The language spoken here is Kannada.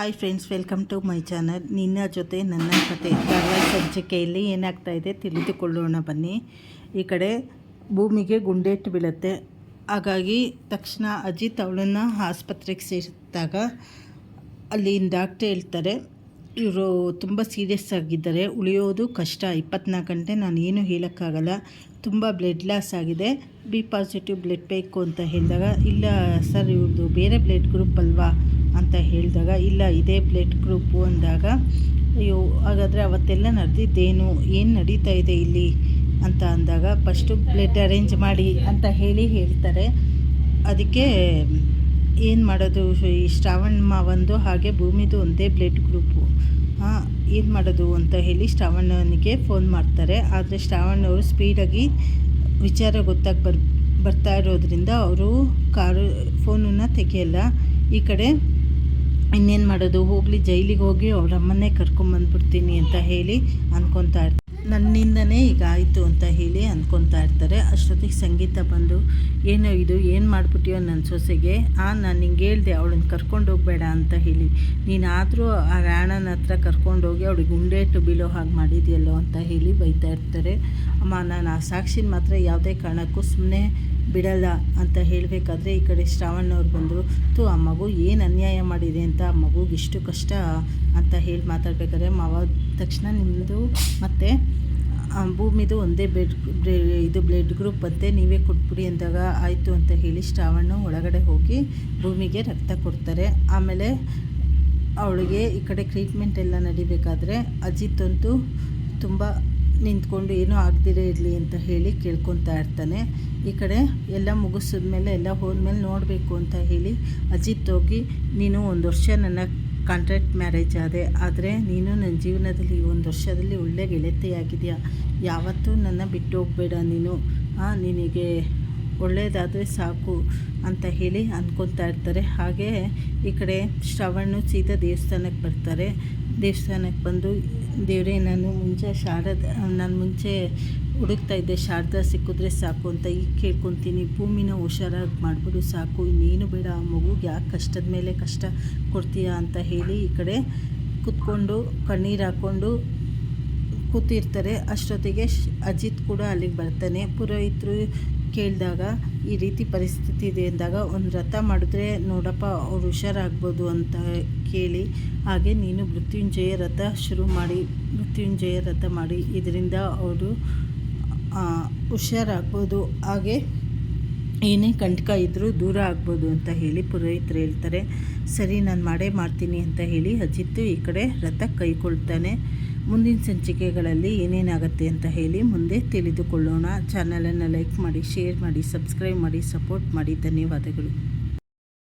Hi friends welcome to my channel ನಿನ್ನ ಜೊತೆ ನನ್ನ ಕತೆ ಧಾರವಾಡ ಸಂಚಿಕೆಯಲ್ಲಿ ಏನಾಗ್ತಾ ಇದೆ ತಿಳಿದುಕೊಳ್ಳೋಣ ಬನ್ನಿ. ಈ ಕಡೆ ಭೂಮಿಗೆ ಗುಂಡೇಟು ಬೀಳುತ್ತೆ. ಹಾಗಾಗಿ ತಕ್ಷಣ ಅಜಿತ್ ಅವಳನ್ನು ಆಸ್ಪತ್ರೆಗೆ ಸೇರಿಸಿದಾಗ ಅಲ್ಲಿ ಡಾಕ್ಟ್ರ್ ಹೇಳ್ತಾರೆ, ಇವರು ತುಂಬ ಸೀರಿಯಸ್ ಆಗಿದ್ದಾರೆ, ಉಳಿಯೋದು ಕಷ್ಟ. ಇಪ್ಪತ್ನಾಲ್ಕು ಗಂಟೆ ನಾನು ಏನು ಹೇಳೋಕ್ಕಾಗಲ್ಲ. ತುಂಬ ಬ್ಲಡ್ ಲಾಸ್ ಆಗಿದೆ. ಬಿ ಪಾಸಿಟಿವ್ ಬ್ಲಡ್ ಬೇಕು ಅಂತ ಹೇಳಿದಾಗ, ಇಲ್ಲ ಸರ್ ಇವ್ರದ್ದು ಬೇರೆ ಬ್ಲಡ್ ಗ್ರೂಪ್ ಅಲ್ವಾ? ಅಂತ ಹೇಳಿದಾಗ, ಇಲ್ಲ, ಇದೇ ಬ್ಲಡ್ ಗ್ರೂಪು ಅಂದಾಗ, ಅಯ್ಯೋ, ಹಾಗಾದರೆ ಅವತ್ತೆಲ್ಲ ನಡೆದಿದ್ದೇನು? ಏನು ನಡೀತಾ ಇದೆ ಇಲ್ಲಿ? ಅಂತ ಅಂದಾಗ ಫಸ್ಟು ಬ್ಲಡ್ ಅರೇಂಜ್ ಮಾಡಿ ಅಂತ ಹೇಳಿ ಹೇಳ್ತಾರೆ. ಅದಕ್ಕೆ, ಏನು ಮಾಡೋದು? ಈ ಶ್ರಾವಣ ಮಾವಂದು ಹಾಗೆ ಭೂಮಿದು ಒಂದೇ ಬ್ಲಡ್ ಗ್ರೂಪು ಹಾಂ, ಏನು ಮಾಡೋದು ಅಂತ ಹೇಳಿ ಶ್ರಾವಣನಿಗೆ ಫೋನ್ ಮಾಡ್ತಾರೆ. ಆದರೆ ಶ್ರಾವಣ್ ಅವರು ಸ್ಪೀಡಾಗಿ ವಿಚಾರ ಗೊತ್ತಾಗಿ ಬರ್, ಬರ್ತಾ ಇರೋದ್ರಿಂದ ಅವರು ಕಾರು ಫೋನನ್ನು ತೆಗೆಯಲ್ಲ. ಈ ಕಡೆ ಇನ್ನೇನು ಮಾಡೋದು? ಹೋಗಲಿ, ಜೈಲಿಗೆ ಹೋಗಿ ಅವ್ರ ಅಮ್ಮನ್ನೇ ಕರ್ಕೊಂಬಂದ್ಬಿಡ್ತೀನಿ ಅಂತ ಹೇಳಿ ಅಂದ್ಕೊತಾ ಇರ್ತಾರೆ ನನ್ನಿಂದನೇ ಈಗ ಆಯಿತು ಅಂತ ಹೇಳಿ ಅಂದ್ಕೊತಾ ಇರ್ತಾರೆ. ಅಷ್ಟೊತ್ತಿಗೆ ಸಂಗೀತ ಬಂದು, ಏನೋ ಇದು? ಏನು ಮಾಡಿಬಿಟ್ಟಿಯೋ ನನ್ನ ಸೊಸೆಗೆ? ಆ, ನಾನು ನಿಂಗೆ ಹೇಳ್ದೆ ಅವಳನ್ನ ಕರ್ಕೊಂಡು ಹೋಗಬೇಡ ಅಂತ ಹೇಳಿ. ನೀನಾದರೂ ಆ ರಾಣನ ಹತ್ರ ಕರ್ಕೊಂಡೋಗಿ ಅವಳಿಗೆ ಗುಂಡೇಟು ಬೀಳೋ ಹಾಗೆ ಮಾಡಿದೆಯಲ್ಲೋ ಅಂತ ಹೇಳಿ ಬೈತಾ ಇರ್ತಾರೆ. ಅಮ್ಮ, ನಾನು ಆ ಸಾಕ್ಷಿನ ಮಾತ್ರ ಯಾವುದೇ ಕಾರಣಕ್ಕೂ ಸುಮ್ಮನೆ ಬಿಡಲ್ಲ ಅಂತ ಹೇಳಬೇಕಾದ್ರೆ ಈ ಕಡೆ ಶ್ರಾವಣ್ಣವ್ರು ಬಂದರು. ತು, ಆ ಮಗು ಏನು ಅನ್ಯಾಯ ಮಾಡಿದೆ ಅಂತ ಆ ಮಗುಗೆ ಇಷ್ಟು ಕಷ್ಟ? ಅಂತ ಹೇಳಿ ಮಾತಾಡಬೇಕಾದ್ರೆ, ಮಾವ, ತಕ್ಷಣ ನಿಮ್ಮದು ಮತ್ತು ಭೂಮಿದು ಒಂದೇ ಬ್ಲಡ್ ಇದು ಬ್ಲಡ್ ಗ್ರೂಪ್ ಬಂತೆ, ನೀವೇ ಕೊಟ್ಬಿಡಿ ಅಂದಾಗ ಆಯಿತು ಅಂತ ಹೇಳಿ ಶ್ರಾವಣ ಒಳಗಡೆ ಹೋಗಿ ಭೂಮಿಗೆ ರಕ್ತ ಕೊಡ್ತಾರೆ. ಆಮೇಲೆ ಅವಳಿಗೆ ಈ ಕಡೆ ಟ್ರೀಟ್ಮೆಂಟ್ ಎಲ್ಲ ನಡಿಬೇಕಾದ್ರೆ ಅಜಿತ್ ಅಂತೂ ತುಂಬ ನಿಂತ್ಕೊಂಡು ಏನೂ ಆಗದಿರೇ ಇರಲಿ ಅಂತ ಹೇಳಿ ಕೇಳ್ಕೊತಾ ಇರ್ತಾನೆ. ಈ ಕಡೆ ಎಲ್ಲ ಮುಗಿಸಿದ್ಮೇಲೆ ಎಲ್ಲ ಹೋದ್ಮೇಲೆ ನೋಡಬೇಕು ಅಂತ ಹೇಳಿ ಅಜಿತ್ ಹೋಗಿ, ನೀನು ಒಂದು ವರ್ಷ ನನ್ನ ಕಾಂಟ್ರಾಕ್ಟ್ ಮ್ಯಾರೇಜ್ ಆದೆ, ಆದರೆ ನೀನು ನನ್ನ ಜೀವನದಲ್ಲಿ ಒಂದು ವರ್ಷದಲ್ಲಿ ಒಳ್ಳೆ ಗೆಳತಿಯಾಗಿದೆಯಾ? ಯಾವತ್ತೂ ನನ್ನ ಬಿಟ್ಟು ಹೋಗಬೇಡ ನೀನು. ನಿನಗೆ ಒಳ್ಳೆಯದಾದರೆ ಸಾಕು ಅಂತ ಹೇಳಿ ಅಂದ್ಕೊತಾ ಇರ್ತಾರೆ. ಹಾಗೆ ಈ ಕಡೆ ಶ್ರವಣ ಸೀತಾ ದೇವಸ್ಥಾನಕ್ಕೆ ಬರ್ತಾರೆ. ದೇವಸ್ಥಾನಕ್ಕೆ ಬಂದು ದೇವರೇ, ನಾನು ಮುಂಚೆ ಶಾರದ, ನಾನು ಮುಂಚೆ ಹುಡುಕ್ತಾ ಇದ್ದೆ, ಶಾರದಾ ಸಿಕ್ಕಿದ್ರೆ ಸಾಕು ಅಂತ ಈಗ ಕೇಳ್ಕೊತೀನಿ. ಭೂಮಿನ ಹುಷಾರಾಗಿ ಮಾಡಿಬಿಡು, ಸಾಕು. ಇನ್ನೇನು ಬೇಡ, ಆ ಮಗುಗೆ ಯಾಕೆ ಕಷ್ಟದ ಮೇಲೆ ಕಷ್ಟ ಕೊಡ್ತೀಯಾ ಅಂತ ಹೇಳಿ ಈ ಕಡೆ ಕೂತ್ಕೊಂಡು ಕಣ್ಣೀರು ಹಾಕ್ಕೊಂಡು ಕೂತಿರ್ತಾರೆ. ಅಷ್ಟೊತ್ತಿಗೆ ಅಜಿತ್ ಕೂಡ ಅಲ್ಲಿಗೆ ಬರ್ತಾನೆ. ಪುರೋಹಿತರು ಕೇಳಿದಾಗ ಈ ರೀತಿ ಪರಿಸ್ಥಿತಿ ಇದೆ ಅಂದಾಗ ಒಂದು ರಥ ಮಾಡಿದ್ರೆ, ನೋಡಪ್ಪ, ಅವ್ರು ಹುಷಾರಾಗ್ಬೋದು ಅಂತ ಕೇಳಿ, ಹಾಗೆ ನೀನು ಮೃತ್ಯುಂಜಯ ರಥ ಶುರು ಮಾಡಿ, ಮೃತ್ಯುಂಜಯ ರಥ ಮಾಡಿ, ಇದರಿಂದ ಅವರು ಹುಷಾರಾಗ್ಬೋದು, ಹಾಗೆ ಏನೇ ಕಂಟಕ ಇದ್ದರೂ ದೂರ ಆಗ್ಬೋದು ಅಂತ ಹೇಳಿ ಪುರೋಹಿತರು ಹೇಳ್ತಾರೆ. ಸರಿ, ನಾನು ಮಾಡೇ ಮಾಡ್ತೀನಿ ಅಂತ ಹೇಳಿ ಅಜಿತ್ತು ಈ ಕಡೆ ರಥ ಕೈಕೊಳ್ತಾನೆ ಮುಂದಿನ ಸಂಚಿಕೆಗಳಲ್ಲಿ ಏನೇನಾಗುತ್ತೆ ಅಂತ ಹೇಳಿ ಮುಂದೆ ತಿಳಿದುಕೊಳ್ಳೋಣ. ಚಾನಲನ್ನು ಲೈಕ್ ಮಾಡಿ ಶೇರ್ ಮಾಡಿ ಸಬ್ಸ್ಕ್ರೈಬ್ ಮಾಡಿ ಸಪೋರ್ಟ್ ಮಾಡಿ. ಧನ್ಯವಾದಗಳು.